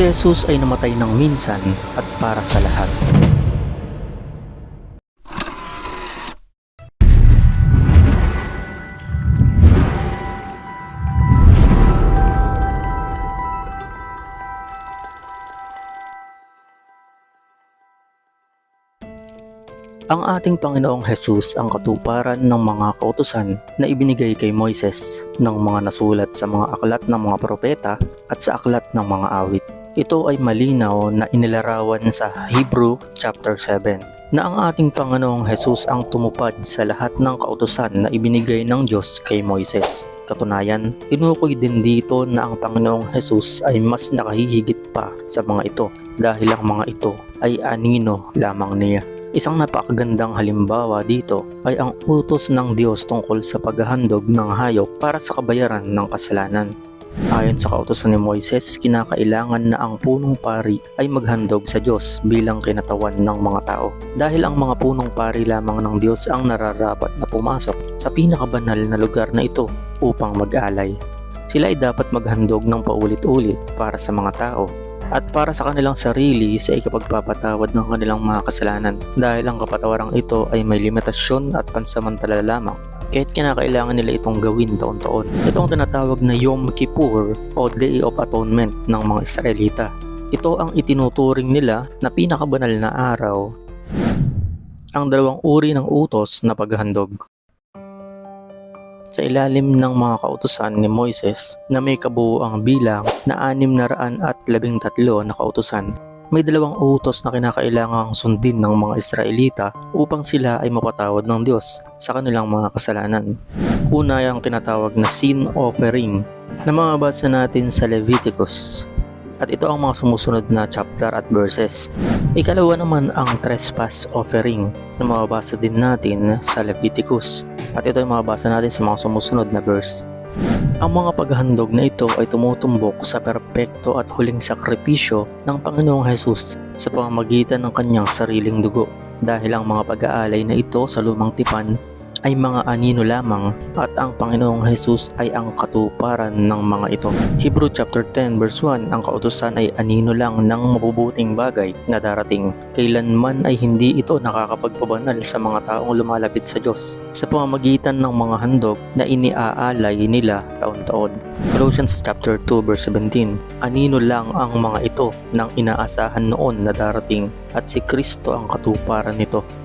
Si Jesus ay namatay ng minsan at para sa lahat. Ang ating Panginoong Jesus ang katuparan ng mga kautusan na ibinigay kay Moises ng mga nasulat sa mga aklat ng mga propeta at sa aklat ng mga awit. Ito ay malinaw na inilarawan sa Hebrew chapter 7 na ang ating Panginoong Jesus ang tumupad sa lahat ng kautusan na ibinigay ng Diyos kay Moises. Katunayan, tinukoy din dito na ang Panginoong Jesus ay mas nakahihigit pa sa mga ito dahil ang mga ito ay anino lamang niya. Isang napakagandang halimbawa dito ay ang utos ng Diyos tungkol sa paghahandog ng hayop para sa kabayaran ng kasalanan. Ayon sa kautosan ni Moises, kinakailangan na ang punong pari ay maghandog sa Diyos bilang kinatawan ng mga tao. Dahil ang mga punong pari lamang ng Diyos ang nararapat na pumasok sa pinakabanal na lugar na ito upang mag-alay. Sila ay dapat maghandog ng paulit-ulit para sa mga tao at para sa kanilang sarili sa ikapagpapatawad ng kanilang mga kasalanan dahil ang kapatawarang ito ay may limitasyon at pansamantala lamang kahit kinakailangan nila itong gawin taon-taon. Ito ang tinatawag na Yom Kippur o Day of Atonement ng mga Israelita. Ito ang itinuturing nila na pinakabanal na araw ang dalawang uri ng utos na paghandog. Sa ilalim ng mga kautusan ni Moises na may kabuuang bilang na anim na raan at labing tatlo na kautusan, may dalawang utos na kinakailangang sundin ng mga Israelita upang sila ay mapatawad ng Diyos sa kanilang mga kasalanan. Una ay ang tinatawag na sin offering na mababasa natin sa Leviticus at ito ang mga sumusunod na chapter at verses. Ikalawa naman ang trespass offering na mababasa din natin sa Leviticus at ito ay mababasa natin sa mga sumusunod na verse. Ang mga paghandog na ito ay tumutumbok sa perpekto at huling sakripisyo ng Panginoong Hesus sa pamamagitan ng kanyang sariling dugo. Dahil ang mga pag-aalay na ito sa lumang tipan ay mga anino lamang at ang Panginoong Hesus ay ang katuparan ng mga ito. Hebrew chapter 10 verse 1 Ang kautusan ay anino lang ng mabubuting bagay na darating. Kailanman ay hindi ito nakakapagpabanal sa mga taong lumalapit sa Diyos sa pamamagitan ng mga handog na iniaalay nila taon-taon. Colossians chapter 2 verse 17 Anino lang ang mga ito ng inaasahan noon na darating at si Kristo ang katuparan nito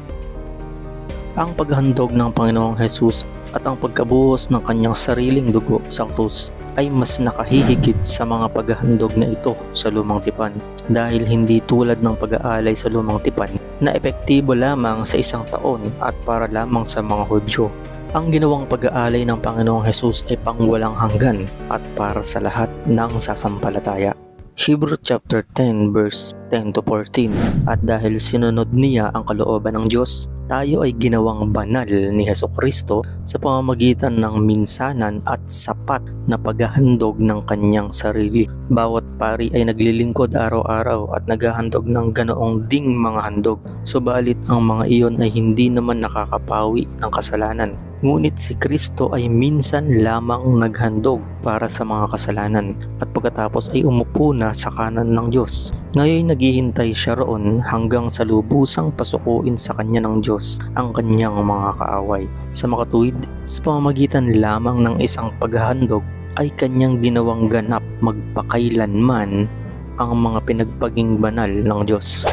ang paghandog ng Panginoong Hesus at ang pagkabuhos ng kanyang sariling dugo sa krus ay mas nakahihigit sa mga paghahandog na ito sa lumang tipan dahil hindi tulad ng pag-aalay sa lumang tipan na epektibo lamang sa isang taon at para lamang sa mga Hudyo. Ang ginawang pag-aalay ng Panginoong Hesus ay pangwalang hanggan at para sa lahat ng sasampalataya. Hebrew chapter 10 verse 10 to 14 At dahil sinunod niya ang kalooban ng Diyos, tayo ay ginawang banal ni Heso Kristo sa pamamagitan ng minsanan at sapat na paghahandog ng kanyang sarili. Bawat pari ay naglilingkod araw-araw at naghahandog ng ganoong ding mga handog. Subalit ang mga iyon ay hindi naman nakakapawi ng kasalanan. Ngunit si Kristo ay minsan lamang naghandog para sa mga kasalanan at pagkatapos ay umupo na sa kanan ng Diyos. Ngayon naghihintay siya roon hanggang sa lubusang pasukuin sa kanya ng Diyos ang kanyang mga kaaway. Sa makatuwid, sa pamamagitan lamang ng isang paghahandog ay kanyang ginawang ganap magpakailanman ang mga pinagpaging banal ng Diyos.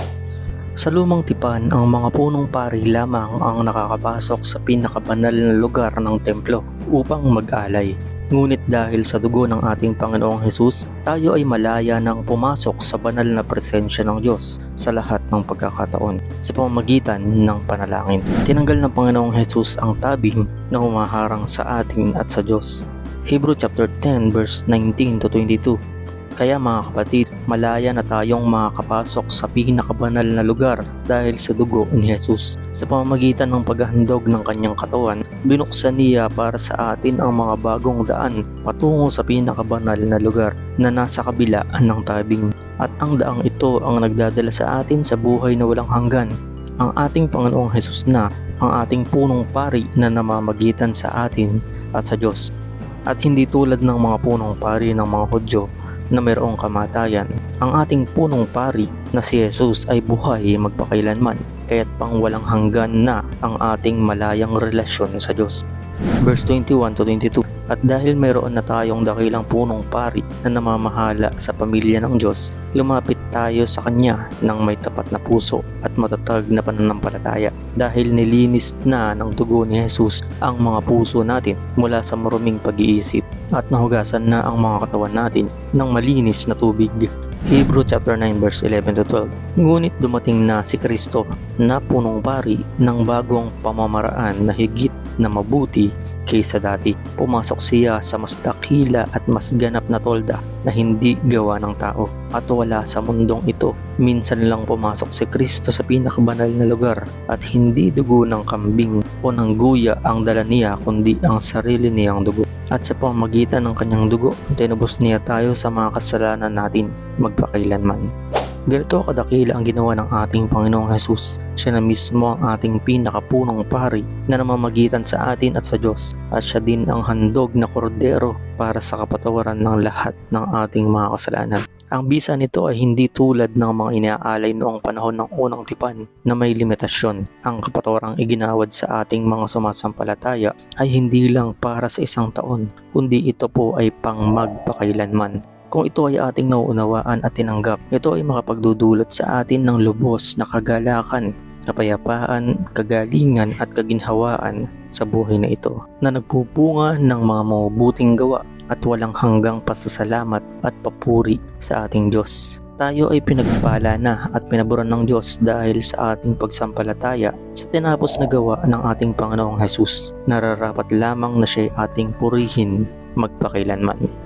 Sa lumang tipan, ang mga punong pari lamang ang nakakapasok sa pinakabanal na lugar ng templo upang mag-alay. Ngunit dahil sa dugo ng ating Panginoong Hesus, tayo ay malaya ng pumasok sa banal na presensya ng Diyos sa lahat ng pagkakataon sa pamamagitan ng panalangin. Tinanggal ng Panginoong Hesus ang tabing na humaharang sa atin at sa Diyos. Hebrew chapter 10 verse 19 to 22 kaya mga kapatid, malaya na tayong makakapasok sa pinakabanal na lugar dahil sa dugo ni Jesus. Sa pamamagitan ng paghahandog ng kanyang katawan, binuksan niya para sa atin ang mga bagong daan patungo sa pinakabanal na lugar na nasa kabilaan ng tabing. At ang daang ito ang nagdadala sa atin sa buhay na walang hanggan. Ang ating Panginoong Jesus na ang ating punong pari na namamagitan sa atin at sa Diyos. At hindi tulad ng mga punong pari ng mga Hudyo na mayroong kamatayan. Ang ating punong pari na si Jesus ay buhay magpakailanman kaya't pang walang hanggan na ang ating malayang relasyon sa Diyos. Verse 21 to 22 At dahil mayroon na tayong dakilang punong pari na namamahala sa pamilya ng Diyos, lumapit tayo sa Kanya ng may tapat na puso at matatag na pananampalataya dahil nilinis na ng dugo ni Jesus ang mga puso natin mula sa maruming pag-iisip at nahugasan na ang mga katawan natin ng malinis na tubig. Hebrew chapter 9 verse 11 to 12. Ngunit dumating na si Kristo na punong pari ng bagong pamamaraan na higit na mabuti kaysa dati. Pumasok siya sa mas dakila at mas ganap na tolda na hindi gawa ng tao at wala sa mundong ito. Minsan lang pumasok si Kristo sa pinakabanal na lugar at hindi dugo ng kambing o ng guya ang dala niya kundi ang sarili niyang dugo. At sa pamamagitan ng kanyang dugo, tinubos niya tayo sa mga kasalanan natin magpakailanman. Ganito kadakila ang ginawa ng ating Panginoong Jesus. Siya na mismo ang ating pinakapunong pari na namamagitan sa atin at sa Diyos. At siya din ang handog na kordero para sa kapatawaran ng lahat ng ating mga kasalanan. Ang bisa nito ay hindi tulad ng mga inaalay noong panahon ng unang tipan na may limitasyon. Ang kapatawarang iginawad sa ating mga sumasampalataya ay hindi lang para sa isang taon, kundi ito po ay pang magpakailanman. Kung ito ay ating nauunawaan at tinanggap, ito ay makapagdudulot sa atin ng lubos na kagalakan, kapayapaan, kagalingan at kaginhawaan sa buhay na ito na nagpupunga ng mga mabubuting gawa at walang hanggang pasasalamat at papuri sa ating Diyos. Tayo ay pinagpala na at pinaboran ng Diyos dahil sa ating pagsampalataya sa tinapos na gawa ng ating Panginoong Jesus. Nararapat lamang na siya ay ating purihin magpakailanman.